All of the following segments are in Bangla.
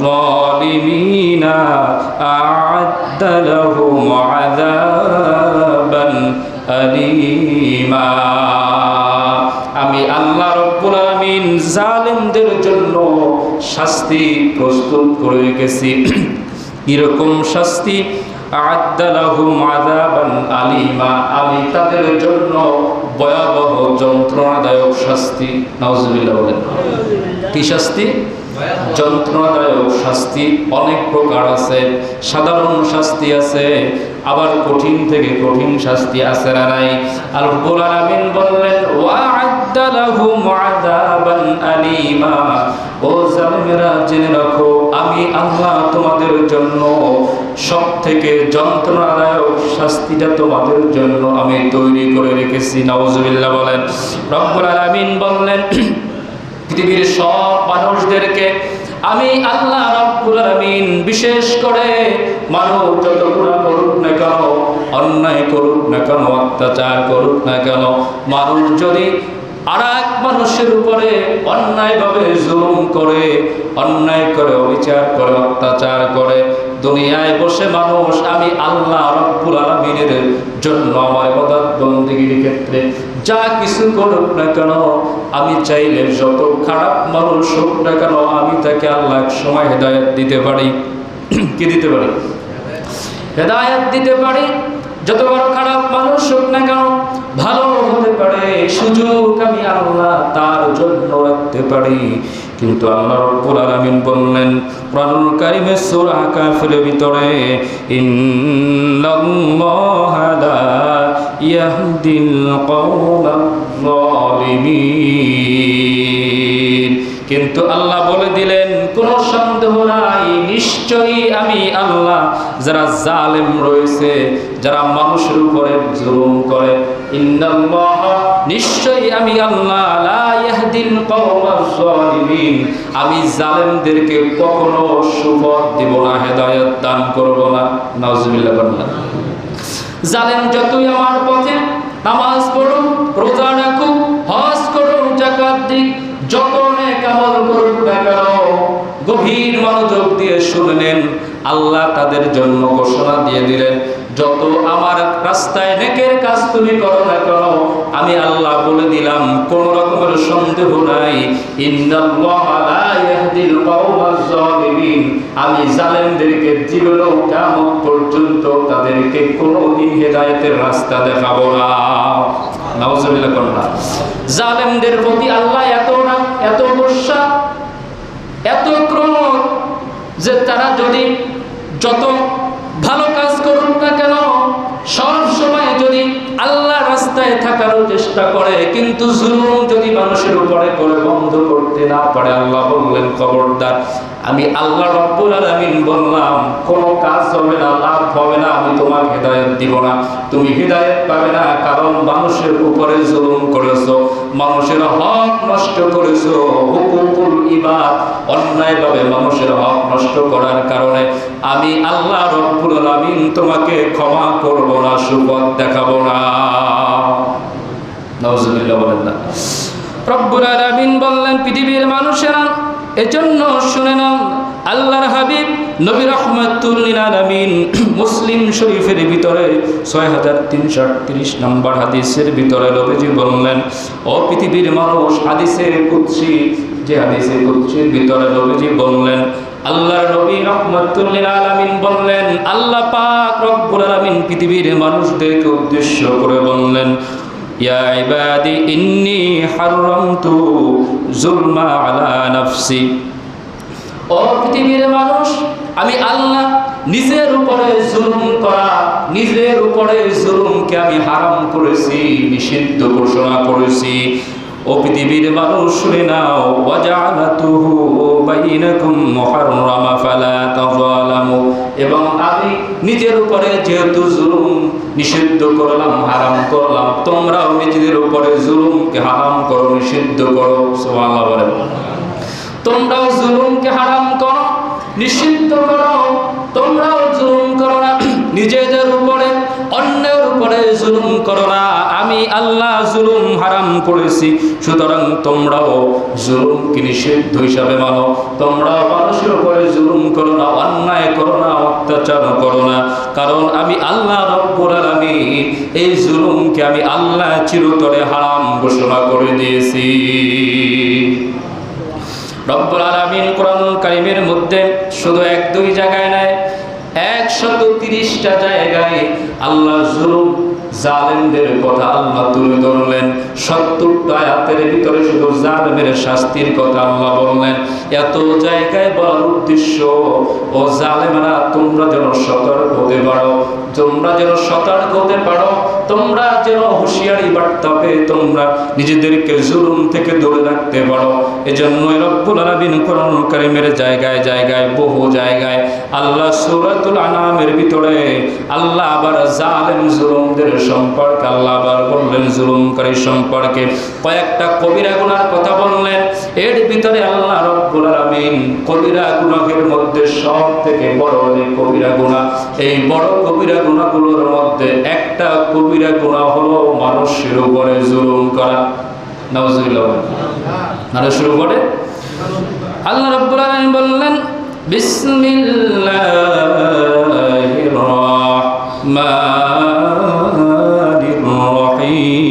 الظالمين أعد لهم عذابا أليما আমি আল্লাহ রব্বুল আলামিন জালিমদের জন্য শাস্তি প্রস্তুত করে রেখেছি এরকম শাস্তি আদালাহুম আযাবান আলিমা আমি তাদের জন্য ভয়াবহ যন্ত্রণাদায়ক শাস্তি নাউজুবিল্লাহ বলেন কি শাস্তি যন্ত্রণাদায়ক শাস্তি অনেক প্রকার আছে, সাধারণ শাস্তি আছে, আবার কঠিন থেকে কঠিন শাস্তি আছে না নাই? আর রব্বুল আমিন বললেন ও আমি আল্লাহ তোমাদের জন্য যন্ত্রণাদায়ক শাস্তিটা তোমাদের জন্য আমি তৈরি করে রেখেছি। নাউজুবিল্লাহ বলেন। রব্বুল আলামিন বললেন পৃথিবীর সব মানুষদেরকে আমি আল্লাহ রব্বুল আলামিন বিশেষ করে মানুষ যত গুণা করুক না কেন, অন্যায় করুক না কেন, অত্যাচার করুক না কেন, মানুষ যদি আর মানুষের উপরে অন্যায়ভাবে জুলুম করে, অন্যায় করে, অবিচার করে, অত্যাচার করে, দুনিয়ায় বসে মানুষ, আমি আল্লাহ রব্বুল আলমিনের জন্য আমার বন্দিগির ক্ষেত্রে যা কিছু করুক না কেন, আমি চাইলে যত খারাপ মানুষ হোক না কেন, আমি তাকে আল্লাহ সময় হেদায়ত দিতে পারি। কি দিতে পারি? হেদায়ত দিতে পারি। যত বড় খারাপ মানুষ হোক না কেন, ভালো হতে পারে, সুযোগ আমি আল্লাহ তার জন্য রাখতে পারি। কিন্তু আল্লাহ রব্বুল আলামিন বললেন, কোরআনুল কারিমে সূরা কাফিরের ভিতরে, ইন্নাল্লাহা লা ইয়াহদিল কওমাল যালিমিন। কিন্তু আল্লাহ বলে দিলেন, কোনো সন্দেহ নাই, নিশ্চয়ই আমি আল্লাহ। যারা জালেম রয়েছে, যারা মানুষের উপরে জুলুম করে নিশ্চয়ই আমি আল্লাহ। আমি জালেমদেরকে কখনো সুপথ দিব না, হেদায়েত দান করব না। বললাম জালেম যতই আমার পথে নামাজ পড়ুক, রোজা রাখুক, হজ করুক জাকাত দিক, যত নেক আমল করুক না কেন, গভীর মনোযোগ দিয়ে শুনলেন আল্লাহ তাদের জন্য ঘোষণা দিয়ে দিলেন যত আমার রাস্তায় নেকের কাজ তুমি করো না কেন, আমি আল্লাহ বলে দিলাম, কোন রকমের সন্দেহ নাই। আমি জালেমদেরকে জীবনেও কিয়ামত পর্যন্ত তাদেরকে কোনোদিন হেদায়েতের রাস্তা দেখাবো না। নাউজুবিল্লাহ করনা জালেমদের প্রতি আল্লাহ এত না, এত গোসা এত ক্রোধ যে তারা যদি যত থাকার চেষ্টা করে, কিন্তু জুলুম যদি মানুষের উপরে করে বন্ধ করতে না পারে, আল্লাহ বললেন, খবরদার, আমি আল্লাহ রব্বুল আলামিন বললাম, কোনো কাজ হবে না, লাভ হবে না, আমি তোমাকে হেদায়েত দিব না। তুমি হেদায়েত পাবে না, কারণ মানুষের উপরে জুলুম করেছ। মানুষের হক নষ্ট করেছ। হুকুকুল ইবাদ। অন্যায়ভাবে মানুষের হক নষ্ট করার কারণে আমি আল্লাহ রব্বুল আলামিন তোমাকে ক্ষমা করব না, সুপথ দেখাবো না। নাউজুবিল্লাহ বলেন না। রব্বুল আলামিন বললেন, পৃথিবীর মানুষেরা এজন্য শুনে নাও আল্লাহর হাবিব নবী রহমাতুল্লিন আলমিন মুসলিম শরীফের ভিতরে ছয় হাজার তিনশো আটত্রিশ নম্বর হাদিসের ভিতরে নবীজি বললেন, ও পৃথিবীর মানুষ, হাদিসের কুৎসি যে হাদিসের কুৎসির ভিতরে নবীজি বললেন আল্লাহ নবী রহমতুল্লিল আলামিন বললেন, আল্লাহ পাক রব্বুল আলামিন পৃথিবীর মানুষদেরকে উদ্দেশ্য করে বললেন, ইয়া ইবাদি, ইন্নী হাররামতু যুলমা আলা নাফসি। পৃথিবীর মানুষ, আমি আল্লাহ নিজের উপরে জুলুম করা, নিজের উপরে জুলুমকে আমি হারাম করেছি, নিষিদ্ধ ঘোষণা করেছি। ও পৃথিবীর মানুষ, শুনে নাও ওয়াজালাতুহু বাইনাকুম মুহাররামা ফালা তাযালামু এবং আমি নিজের উপরে যেহেতু জুলুম নিষিদ্ধ করলাম, হারাম করলাম, তোমরাও নিজেদের উপরে জুলুমকে হারাম করো, নিষিদ্ধ করো। সুবহানাল্লাহ তোমরাও জুলুমকে হারাম করো, নিষিদ্ধ করো, তোমরাও জুলুম করো না, নিজেদের উপরে, অন্যের উপরে জুলুম করো না। আমি আল্লাহ জুলুম হারাম করেছি, সুতরাং তোমরাও জুলুমকে নিষিদ্ধ হিসাবে মানো। তোমরাও মানুষের উপরে জুলুম করো না, অন্যায় করো না, অত্যাচার করো না। কারণ আমি আল্লাহ রব্বুল আলামিন, এই জুলুমকে আমি আল্লাহ চিরতরে হারাম ঘোষণা করে দিয়েছি। রব্বুল আলামিন কোরআন কারিমের মধ্যে শুধু এক দুই জায়গায় নয় একশত তিরিশটা জায়গায় আল্লাহ জুলুম জালেমদের কথা আল্লাহ তুলে ধরলেন। সত্তরটা আয়াতের ভিতরে শুধু জালেমের শাস্তির কথা আল্লাহ বললেন। এত জায়গায় বলার উদ্দেশ্য, ও জালেমরা, তোমরা যেন সতর্ক হতে পারো। তোমরা যেন সতর্ক হতে পারো, তোমরা যেন হুঁশিয়ারি বার্তা পেয়ে তোমরা নিজেদেরকে জুলুম থেকে দূরে রাখতে পারো। এজন্য রব্বুল আলামিন কোরআন কারীমের জায়গায় জায়গায়, বহু জায়গায় আল্লাহ সূরাতুল আনামের ভিতরে আল্লাহ আবার জালেম জুলুমদের সম্পর্কে আল্লাহ আবার বললেন, জুলুমকারী সম্পর্কে। কয়েকটা কবিরা গুনার কথা বললেন। এর ভিতরে আল্লাহ রব্বুল আলামিন কবিরা গুনাহের মধ্যে সব থেকে বড় যে কবিরা গুনাহ, এই বড় কবিরা গুনাহগুলোর মধ্যে একটা কবিরা গুনাহ হলো মানুষের উপরে জুলুম করা। নাউজুবিল্লাহ মানুষের উপরে? আল্লাহ রাব্বুল আলামিন বললেন, বিসমিল্লাহির রাহমানির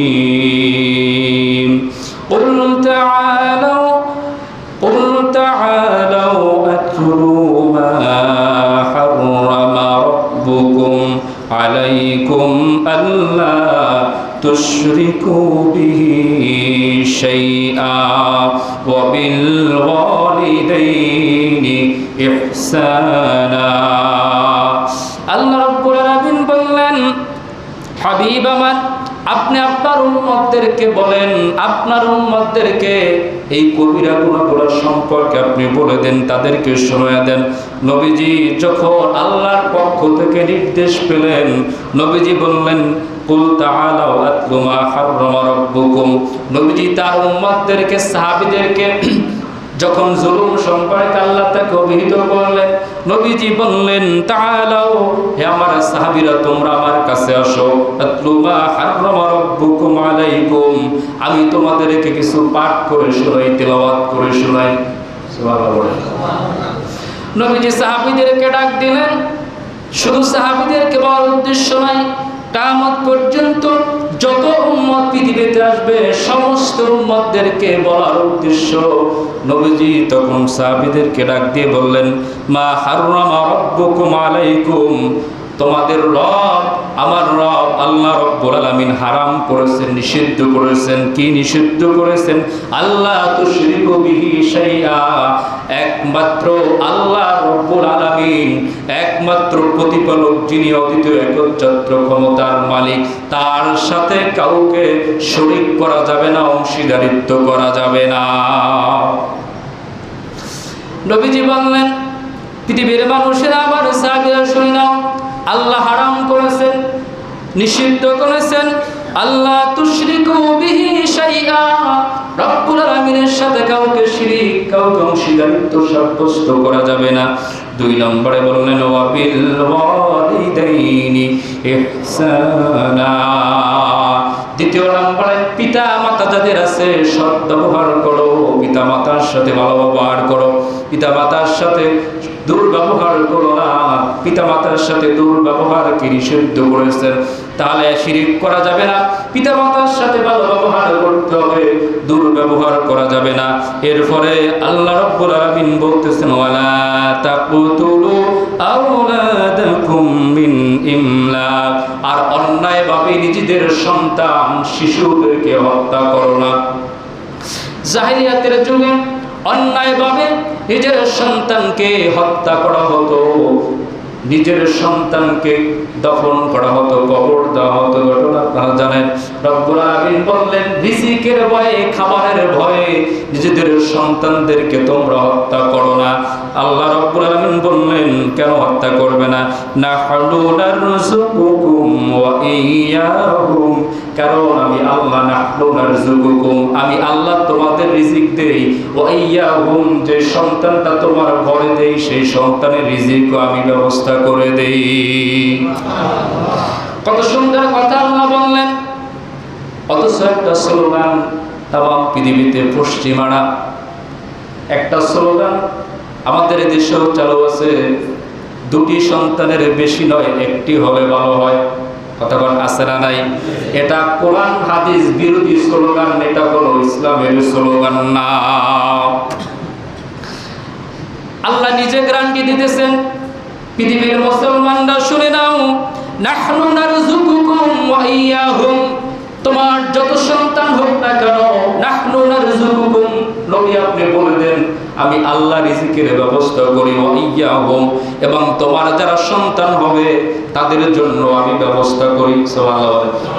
الرجيم قل تعالوا قل تعالوا أتلوا ما حرم ربكم عليكم ألا تشركوا به شيئا وبالوالدين إحسانا উম্মতদেরকে বলেন, আপনার উম্মতদেরকে এই কবিরা গুণাগুলো সম্পর্কে আপনি বলে দেন, তাদেরকে শোনায় দেন। নবীজি যখন আল্লাহর পক্ষ থেকে নির্দেশ পেলেন, নবীজি বললেন, কুল তাআলাও আতলু মা হাররামা রাব্বুকুম। নবীজি তার উম্মতদেরকে, সাহাবীদেরকে যখন জুলুম সম্পর্কে আল্লাহ তাকে অভিহিত করলেন, নবীজি বললেন তাআলাও হে আমার সাহাবিরা, তোমরা আমার কাছে আসো। আলাইকুম। আমি তোমাদেরকে কিছু পাঠ করে শোনাই, তেলাওয়াত করে শোনাই। নবীজি সাহাবীদেরকে ডাক দিলেন। শুধু সাহাবীদেরকে বলার উদ্দেশ্য নাই কামত পর্যন্ত যত উম্মত পৃথিবীতে আসবে, সমস্ত উম্মতদেরকে বলার উদ্দেশ্য নবীজি তখন সাহাবিদেরকে ডাক দিয়ে বললেন, মা হাররামা রাব্বুকুম আলাইকুম তোমাদের রব, আমার রব আল্লাহ রব্বুল আলামিন হারাম করেছেন, নিষিদ্ধ করেছেন। কি নিষিদ্ধ করেছেন? আল্লাহ শাইআ। একমাত্র আল্লাহ রব্বুল আলামিন, একমাত্র প্রতিপালক যিনি অদ্বিতীয় একচ্ছত্র ক্ষমতার মালিক, তার সাথে কাউকে শরীক করা যাবে না, অংশীদারিত্ব করা যাবে না। নবীজি বললেন, পৃথিবীর মানুষেরা আবার সাবিরা শুনে নাও আল্লাহ হারাম করেছেন, নিষিদ্ধ করেছেন। আল্লাহ কাউকে করা যাবে না। দুই নম্বরে বললেন দ্বিতীয় নম্বরে পিতা মাতা যাদের আছে সৎ ব্যবহার করো। পিতা মাতার সাথে ভালো ব্যবহার করো। পিতা মাতার সাথে দুর্ব্যবহার করো না। পিতা মাতার সাথে দুর্ব্যবহারকে নিষিদ্ধ করেছেন। তাহলে শিরিক করা যাবে না। পিতা মাতার সাথে ভালো ব্যবহার করতে হবে। দুর্ব্যবহার করা যাবে না। এরপরে আল্লাহ রাব্বুল আলামিন বলতেছেন, ওয়ালা তাকুতুলু আওলাদাকুম মিন ইমলাক আর অন্যায়ভাবে নিজেদের সন্তান শিশুদেরকে হত্যা করো না। জাহিলিয়াতের যুগে অন্যায়ভাবে নিজের সন্তানকে হত্যা করা হতো। নিজের সন্তানকে দফন করা হতো, কবর দেওয়া হতো। ঘটনা আপনারা জানেন, রব্বুল আলামিন বললেন, রিজিকের ভয়ে, খাবারের ভয়ে নিজেদের সন্তানদেরকে তোমরা হত্যা করো না। আল্লাহ রব্বুল আলামিন বললেন, কেন হত্যা করবে না? নাহনু নারযুকুকুম ওয়া কারণ আমি আল্লাহ নাহনু নারযুকুকুম। আমি আল্লাহ তোমাদের রিজিক দেই। ওয়া ইয়্যাহুম যে সন্তানটা তোমার ঘরে দেই, সেই সন্তানের রিজিকও আমি ব্যবস্থা করে দেই। কত সুন্দর কথা আল্লাহ বললেন। অথচ একটা স্লোগান তাম পৃথিবীতে পশ্চিমারা। একটা স্লোগান আমাদের দেশেও চালু আছে, দুটি সন্তানের বেশি নয়, একটি হলে ভালো হয়। কথা বল আছে না নাই? এটা কোরআন, হাদিস, বিরোধী স্লোগান, এটা কোনো ইসলামের স্লোগান না। আল্লাহ নিজে গ্যারান্টি দিতেছেন। পৃথিবীর মুসলমানরা, শুনে নাও। নাহনু নারযুকুকুম ওয়া ইয়াহুম। তোমার যত সন্তান হোক না কেন, নাহনু নারযুকুকুম, নবী আপনি বলে দেন আমি আল্লাহ রিজিকের ব্যবস্থা করি ইয়াহুম, এবং তোমার যারা সন্তান হবে, তাদের জন্য আমি ব্যবস্থা করি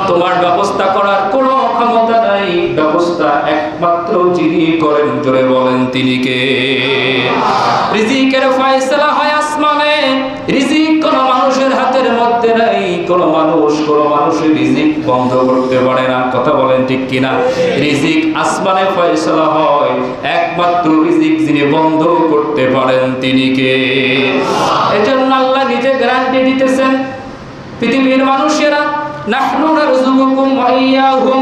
তোমার ব্যবস্থা করার কোনো ক্ষমতা নাই, ব্যবস্থা একমাত্র যিনি করেন, জোরে বলেন তিনি কে? রিজিকের ফয়সালা কথা বলেন ঠিক কিনা? রিজিক আসমানে ফয়সালা হয়। একমাত্র রিজিক যিনি বন্ধ করতে পারেন তিনি কে? এজন্য আল্লাহ নিজে গ্যারান্টি দিতেছেন, পৃথিবীর মানুষেরা, নাহনু নারযুকুকুম ওয়া ইয়াহুম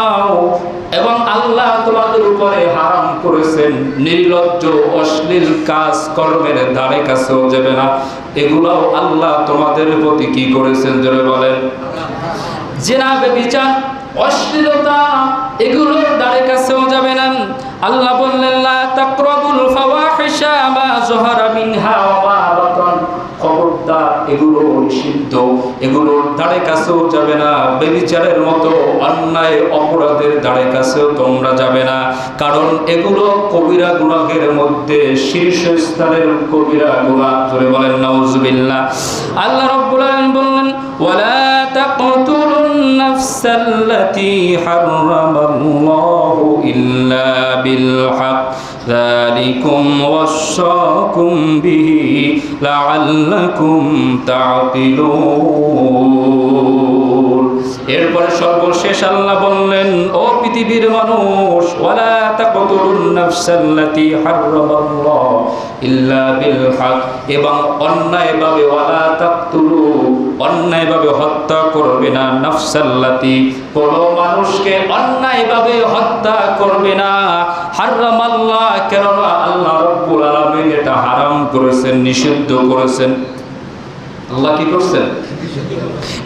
উপরে হারাম করেছেন, নির্লজ্জ, অশ্লীল কাজ কর্মের ধারে কাছেও যাবে না। এগুলাও আল্লাহ তোমাদের প্রতি কি করেছেন জোরে বলেন। জেনাবে বিচার অশ্লীলতা, এগুলোর দ্বারে কাছেও যাবে না। আল্লাহ বললেন, লা তাকরাবুল ফাওয়াহিশা মা যাহারা মিনহা ওয়া মা বাতান খবরদার এগুলো নিষিদ্ধ এগুলোর ধারে কাছেও যাবে না। বেবিচারের মতো অন্যায় অপরাধের ধারে কাছেও তোমরা যাবে না। কারণ এগুলো কবিরা গুনাহের মধ্যে শীর্ষ স্থানের কবিরা গুনাহ ধরে বলেন, নাউজুবিল্লাহ। আল্লাহ রাব্বুল বললেন, ওয়ালা তাকতুলুন নাফসাল্লাতী হারামাল্লাহু ইল্লা বিল হক। ذلكم وصاكم به لعلكم تعقلون এরপরে সর্বশেষ আল্লাহ বললেন ও পৃথিবীর মানুষ ওয়ালা তাকতুলুন নাফসাল্লাতী হারামাল্লাহ ইল্লা বিল হক এবং অন্যায়ভাবে ওয়ালা তাকতুলু অন্যায়ভাবে হত্যা করবে না নফসাল্লাতি। কোন মানুষকে অন্যায়ভাবে হত্যা করবে না। হারামাল্লাহ, কেননা আল্লাহ রব্বুল আলামিন এটা হারাম করেছেন, নিষিদ্ধ করেছেন। আল্লাহ কি করছেন?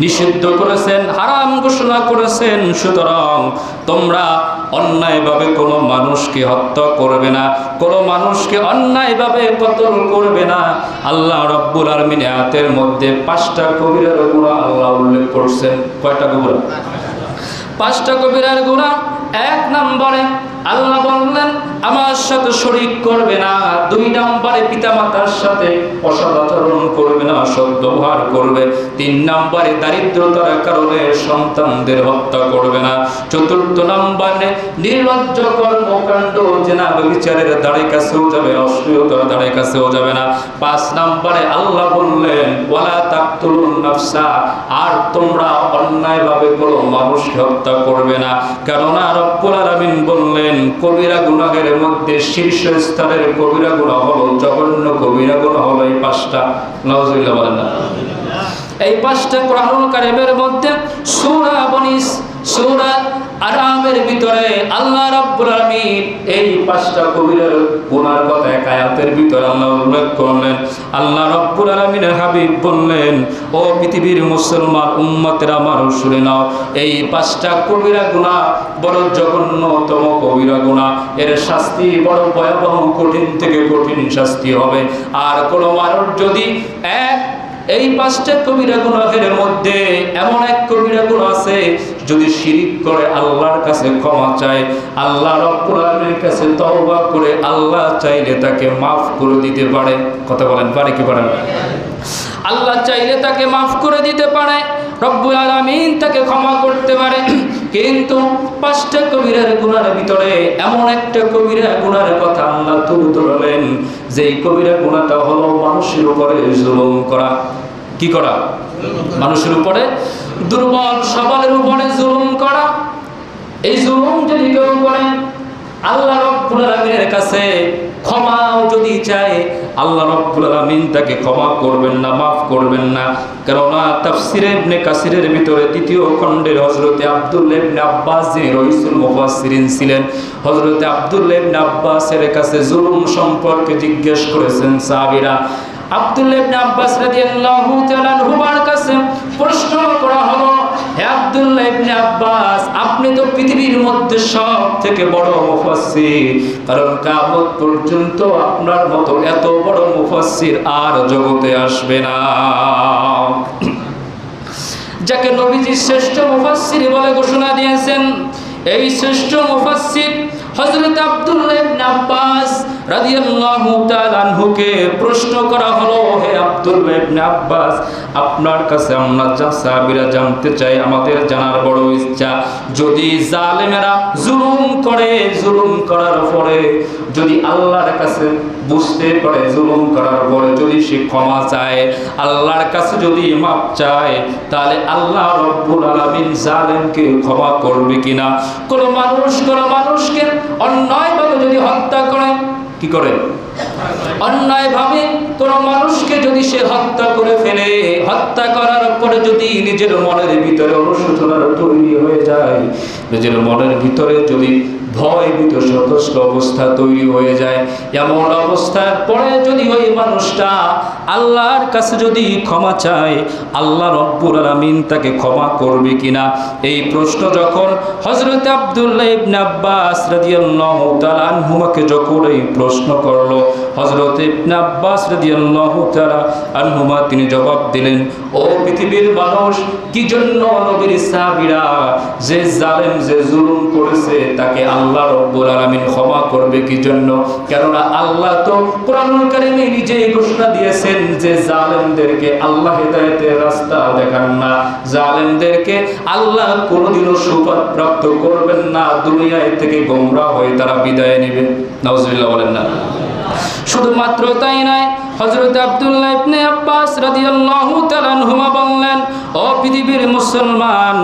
নিষিদ্ধ করেছেন, হারাম ঘোষণা করেছেন, সুতরাং তোমরা অন্যায়ভাবে কোনো মানুষকে হত্যা করবে না, কোনো মানুষকে অন্যায়ভাবে কতল করবে না। আল্লাহ রব্বুল আলমিন আয়াতের মধ্যে পাঁচটা কবিরের গুণা আল্লাহ উল্লেখ করছেন। কয়টা কবিরা? পাঁচটা কবিরার গুণা এক নম্বরে আল্লাহ বললেন, আমার সাথে শরিক করবে না। দুই নম্বরে পিতামাতার সাথে অসদাচরণ করবে না সদ্ব্যবহার করবে। তিন নম্বরে দারিদ্রতার কারণে সন্তানদের হত্যা করবে না। চতুর্থ নম্বরে নির্লজ্জ কর্মকাণ্ড, জেনা বিচারের দাঁড়ে কাছেও যাবে, অশ্লীলতার দাঁড়ে কাছেও যাবে না। পাঁচ নম্বরে আল্লাহ বললেন, ওয়ালা তাকতুলুন নাফসা, আর তোমরা অন্যায়ভাবে কোনো মানুষকে হত্যা করবে না। কেননা রব্বুল আলামিন বললেন কবিরা গুনাহের মধ্যে শীর্ষ স্তরের কবিরা গুণা হলো, জঘন্য কবিরা গুণা হলো এই পাঁচটা। নজরুল্লাহ বলেন না। এই পাঁচটা গ্রহণকারীদের মধ্যে সূরা বনিস সূরা আরামের ভিতরে আল্লাহ রাব্বুল আলামিন এই পাঁচটা কবিরের গুনার কথা এক ভিতরে আল্লাহ উল্লেখ করলেন। আল্লাহ রাব্বুল আলামিনের হাবিব বললেন, ও পৃথিবীর মুসলমান উম্মতের আমার শুনে নাও, এই পাঁচটা কবিরা গুনাহ বড় জঘন্যতম কবিরা গুনাহ। এর শাস্তি বড় ভয়াবহ, কঠিন থেকে কঠিন শাস্তি হবে। আর কোনো মানুষ যদি এক, এই পাঁচটা কবিরা গুনাহের মধ্যে এমন এক কবিরা গুণ আছে যদি শিরিক করে আল্লাহর কাছে ক্ষমা চায়, আল্লাহ আলামিনের কাছে তওবা করে আল্লাহ চাইলে তাকে মাফ করে দিতে পারে। কথা বলেন, পারে কি পারে আল্লাহ চাইলে তাকে মাফ করে দিতে পারে, রব্বুল আলামিন তাকে ক্ষমা করতে পারে। কিন্তু পাঁচটা কবিরার গুণার ভিতরে এমন একটা কবিরা গুণার কথা আল্লাহ তুলে ধরলেন, যেই কবিরা গুণাটা হলো মানুষের উপরে জুলুম করা। কি করা? মানুষের উপরে। দুর্বল সবলের উপরে জুলুম করা। এই জুলুম যদি কেউ করেন আল্লাহ রব্বুল আলামিনের কাছে ক্ষমাও যদি চায়, আল্লাহ রব্বুল আলামিন তাকে ক্ষমা করবেন না, মাফ করবেন না। কেননা তাফসিরে ইবনে কাসিরের ভিতরে দ্বিতীয় খণ্ডের হযরতে আব্দুল্লাহ ইবনে আব্বাস যিনি রইসুল মুফাসসিরিন ছিলেন, হযরতে আব্দুল্লাহ ইবনে আব্বাসের কাছে জুলুম সম্পর্কে জিজ্ঞেস করেছেন সাহাবীরা। আব্দুল্লাহ ইবনে আব্বাস রাদিয়াল্লাহু তাআলা আনহুমার কাছে প্রশ্ন করা হলো, হে আব্দুল্লাহ ইবনে আব্বাস, আপনি তো পৃথিবীর মধ্যে সব থেকে বড় মুফাসসির। কারণ কিয়ামত পর্যন্ত আপনার মতো এত বড় মুফাসসির আর জগতে আসবে না। যাকে নবীজি শ্রেষ্ঠ মুফাসসির বলে ঘোষণা দিয়েছেন, এই শ্রেষ্ঠ মুফাসসির হযরত আব্দুল্লাহ আব্বাস রাদিয়াল্লাহু তাআলা আনহুকে প্রশ্ন করা হলো হে আব্দুল্লাহ ইবনে আব্বাস, আপনার কাছে আমরা সাহাবীরা জানতে চাই, আমাদের জানার বড় ইচ্ছা, যদি জালেমেরা জুলুম করে, জুলুম করার পরে যদি আল্লাহর কাছে বুঝতে পারে, জুলুম করার পরে যদি সে ক্ষমা চায়, আল্লাহর কাছে যদি মাপ চায়, তাহলে আল্লাহ রব্বুল আলামিন জালেমকে ক্ষমা করবে কিনা? কোন মানুষ, কোনো মানুষকে অন্যায়ভাবে যদি হত্যা করে, কি করে? অন্যায়ভাবে কোন মানুষকে যদি সে হত্যা করে ফেলে, হত্যা করার পরে যদি নিজের মনের ভিতরে অনুশোচনার তৈরি হয়ে যায়, নিজের মনের ভিতরে যদি ভয় ভীত অবস্থা তৈরি হয়ে যায়, এমন অবস্থার পরে যদি ওই মানুষটা আল্লাহর কাছে যদি ক্ষমা চায়, আল্লাহ রব্বুল আলামিন তাকে ক্ষমা করবে কিনা? এই প্রশ্ন যখন হযরত আব্দুল্লাহ ইবনে আব্বাস রাদিয়াল্লাহু তাআলা যখন এই প্রশ্ন করল হযরত ইবনে আব্বাস রাদিয়াল্লাহু তাআলা আনহুমা তিনি জবাব দিলেন, ও পৃথিবীর মানুষ, কি জন্য নবীর সাহাবীরা যে জালেম, যে জুলুম করেছে, তাকে আল্লাহ রব্বুল আলামিন ক্ষমা করবে কি জন্য? কেননা আল্লাহ তো কোরআনুল কারীমে নিজেই ঘোষণা দিয়েছেন যে জালেমদেরকে আল্লাহ হেদায়েতের রাস্তা দেখান না। জালেমদেরকে আল্লাহ কোনোদিনও সুপাত প্রাপ্ত করবেন না। দুনিয়ায় থেকে গোমরা হয়ে তারা বিদায় নেবে। নাউজুবিল্লাহ, বলেন না। শুধুমাত্র তাই নয় হযরত আব্দুল্লাহ ইবনে আব্বাস রাদিয়াল্লাহু তাআলা আনহুমা বললেন, ও পৃথিবীর মুসলমান,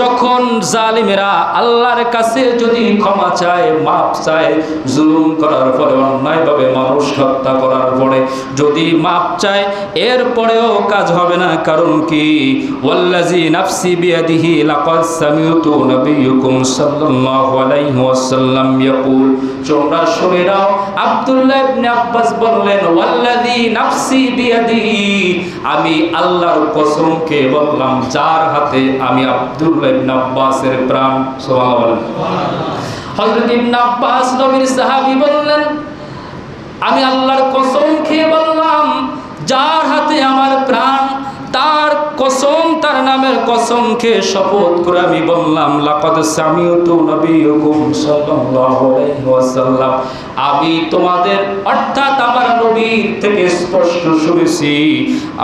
যখন জালিমেরা আল্লাহর কাছে যদি ক্ষমা চায় মাপ চায়, জুলুম করার পরে, অন্যায়ভাবে মানুষ হত্যা করার পরে যদি মাপ চায়, এরপরেও কাজ হবে না। কারণ কি? ওয়াল্লাজি নাফসি বিয়াদিহি লাকাদ সামিউতু নবিয়্যুকুম সাল্লাল্লাহু আলাইহি ওয়াসাল্লাম ইয়াকুল। তোমরা শুনে নাও, আব্দুল্লাহ ইবনে আব্বাস বললেন, ওয়াল্লাযী আমি আল্লাহর কসমকে বললাম, যার হাতে আমি আব্বাসের প্রাণ আব্বাস নবীর বললেন, আমি আল্লাহর কসম খেয়ে বললাম, যার হাতে আমার প্রাণ তার নামের কসম খেয়ে শপথ করে আমি বললাম, লাকাদ সামিউতু নবিয়্যুকুম সাল্লাল্লাহু আলাইহি ওয়াসাল্লাম। আমি তোমাদের, অর্থাৎ আমার নবীর থেকে স্পষ্ট শুনেছি।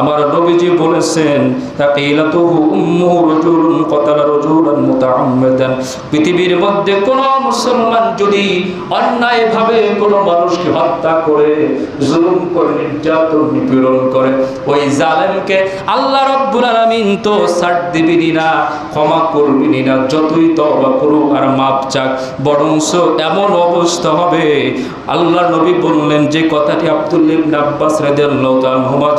আমার নবীজি বলেছেন তাকিলাতুহু উম্মুহু রাজুলুন কতালা রাজুলান মুতাআম্মিদান। পৃথিবীর মধ্যে কোন মুসলমান যদি অন্যায়ভাবে কোন মানুষকে হত্যা করে, জুলুম করে, নির্যাতন নিপীড়ন করে, ওই জালেমকে আল্লাহ রব্বুল আলামিন তো ছাড় দিবিনি না ক্ষমা করবিনি না যতই তওবা করুক আর মাপ চাক বরংস এমন অবস্থা হবে। আল্লাহ নবী বললেন, যে কথাটি আব্বাস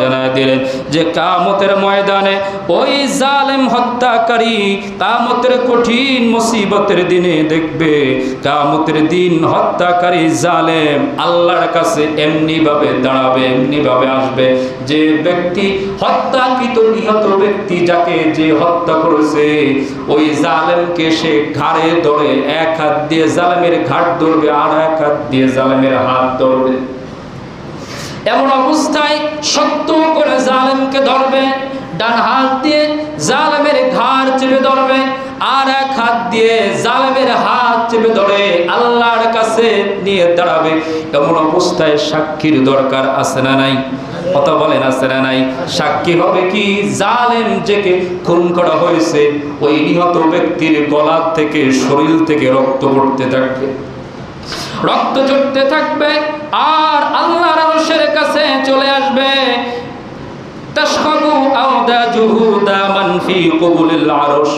জানায় দিলেন, যে কিয়ামতের ময়দানে ওই জালেম হত্যাকারী কিয়ামতের কঠিন মুসিবতের দিনে দেখবে, কিয়ামতের দিন হত্যাকারী জালেম আল্লাহর কাছে এমনি ভাবে দাঁড়াবে এমনি ভাবে আসবে। যে ব্যক্তি হত্যাকৃত নিহত ব্যক্তি যাকে যে হত্যা করেছে, ওই জালেমকে সে ঘাড়ে ধরে এক হাত দিয়ে জালেমের ঘাট ধরবে আর এক হাত দিয়ে জালেমের হাত ধরবে। এমন অবস্থায় শক্ত করে জালেমকে ধরবে, ডান হাত দিয়ে জালেমের ঘাড় চেপে ধরবে, আর এক হাত দিয়ে জালেমের হাত চেপে ধরে, আল্লাহর কাছে নিয়ে দাঁড়াবে। এমন অবস্থায় সাক্ষীর দরকার আছে না নাই? কথা বলেন, আছে না নাই? সাক্ষী হবে কি? জালেম যেকে খুন করা হয়েছে। ওই নিহত ব্যক্তির গলা থেকে, শরীর থেকে রক্ত পড়তে থাকবে। রক্ত চড়তে থাকবে আর আল্লাহর আরশের কাছে চলে আসবে। তাশখাবু আওদাজুহু দামান ফি কুবুলিল আরশ।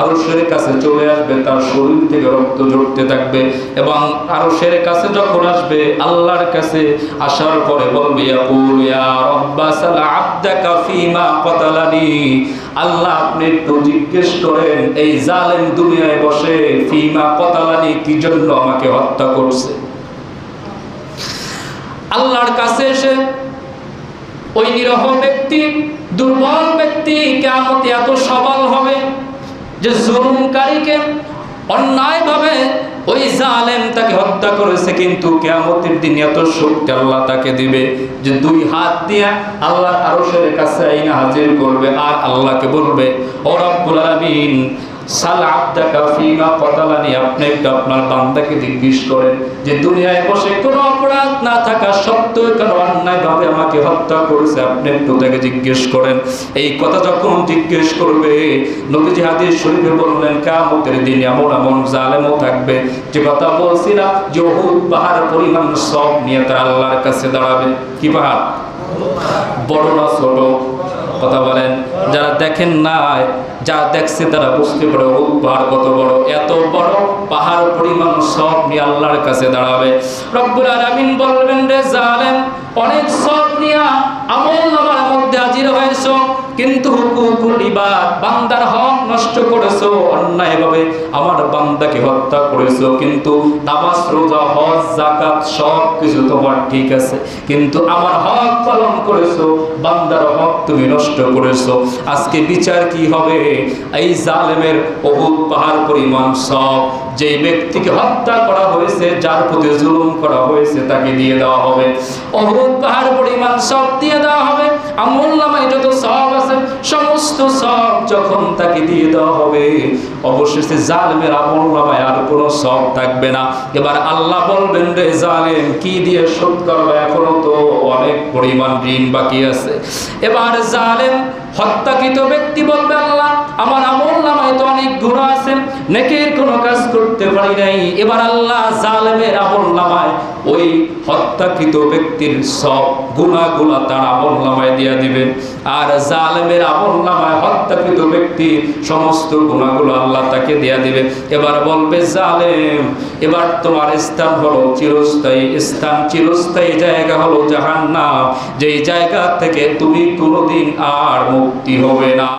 আরশের কাছে চলে আসবে, তার শরীর থেকে রক্ত ঝরতে থাকবে এবং আরশের কাছে যখন আসবে, আল্লাহর কাছে আসার পরে বলবে, ইয়াকুল ইয়া রাব্বা সাল আবদাকা ফিমা কতালানি আল্লাহ আপনি একটু জিজ্ঞেস করেন, এই জালেম দুনিয়ায় বসে ফিমা কতালানি কি জন্য আমাকে হত্যা করছে? আল্লাহর কাছে এসে ওই নিরহ ব্যক্তি, দুর্বল ব্যক্তি কেমতে এত সবল হবে। যে জুলুমকারীকে অন্যায়ভাবে ওই জালেম তাকে হত্যা করেছে কিন্তু কেয়ামতের দিন এত শক্তি আল্লাহ তাকে দিবে যে দুই হাত দিয়ে আল্লাহ আরশের কাছে আইনা হাজির করবে আর আল্লাহকে বলবে ওরা সাল আবদাকা ফিমা কতালানি, আপনি আপনার বান্দাকে জিজ্ঞেস করেন যে দুনিয়ায় বসে কোনো অপরাধ না থাকা সত্ত্বেও কেন অন্যায়ভাবে আমাকে হত্যা করেছে? আপনি একটু তাকে জিজ্ঞেস করেন। এই কথা যখন জিজ্ঞেস করবে, নবীজি হাদিস শরীফে বললেন, কামতের দিন এমন এমন জালেমও থাকবে যে কথা বলছিলাম যে অহুদ পাহাড় পরিমাণ সব নিয়ে তার আল্লাহর কাছে দাঁড়াবে। কি পাহাড়? বড় না ছোট? কথা বলেন, যারা দেখেন নাই, যা দেখছে তারা বুঝতে পারে, ও পাহাড় কত বড়, এত বড় পাহাড় পরিমাণ সব নিয়ে আল্লাহর কাছে দাঁড়াবে। রব্বুল আলামিন বলবেন রে জালেম, অনেক সব নিয়া আমল হয়েছো কিন্তু হুকুকুল ইবাদ বান্দার হক নষ্ট করেছ, অন্যায়ভাবে আমার বান্দাকে হত্যা করেছ, কিন্তু নামাজ, রোজা, হজ, যাকাত সব কিছু তোমার ঠিক আছে। কিন্তু আমার হক পালন করেছ, বান্দার হক তুমি নষ্ট করেছ। আজকে বিচার কি হবে? এই জালেমের অবুত পাহাড় পরিমাণ সব। যে ব্যক্তিকে হত্যা করা হয়েছে, যার প্রতি জুলুম করা হয়েছে, তাকে দিয়ে দেওয়া হবে। অবুত পাহাড় পরিমাণ সব দিয়ে দেওয়া হবে। আমল নামায় যত সব আছে সমস্ত সব যখন তাকে দিয়ে দেওয়া হবে, অবশেষে জালেমের আমল আর কোনো সব থাকবে না। এবার আল্লাহ বলবেন, রে জালেম, কি দিয়ে শোধ করবে এখনও তো অনেক পরিমাণ ঋণ বাকি আছে। এবার জালেম, হত্যাকৃত ব্যক্তি বলবে, আল্লাহ, আমার আমল নামায় তো অনেক গুণা আছে, নেকের কোনো কাজ করতে পারি নাই। এবার আল্লাহ জালেমের আমল নামায় ওই হত্যাকৃত ব্যক্তির সব গুণাগুলা তার আমল নামায় দিয়ে দিবেন। আর জালেমের আমল নামায় হত্যাকৃত ব্যক্তি সমস্ত গুণাগুলো আল্লাহ তাকে দিয়ে দিবে এবার বলবে, জালেম, এবার তোমার স্থান হলো চিরস্থায়ী স্থান, চিরস্থায়ী জায়গা হলো জাহান্নাম। যেই জায়গা থেকে তুমি কোনোদিন আর মুক্তি হবে না।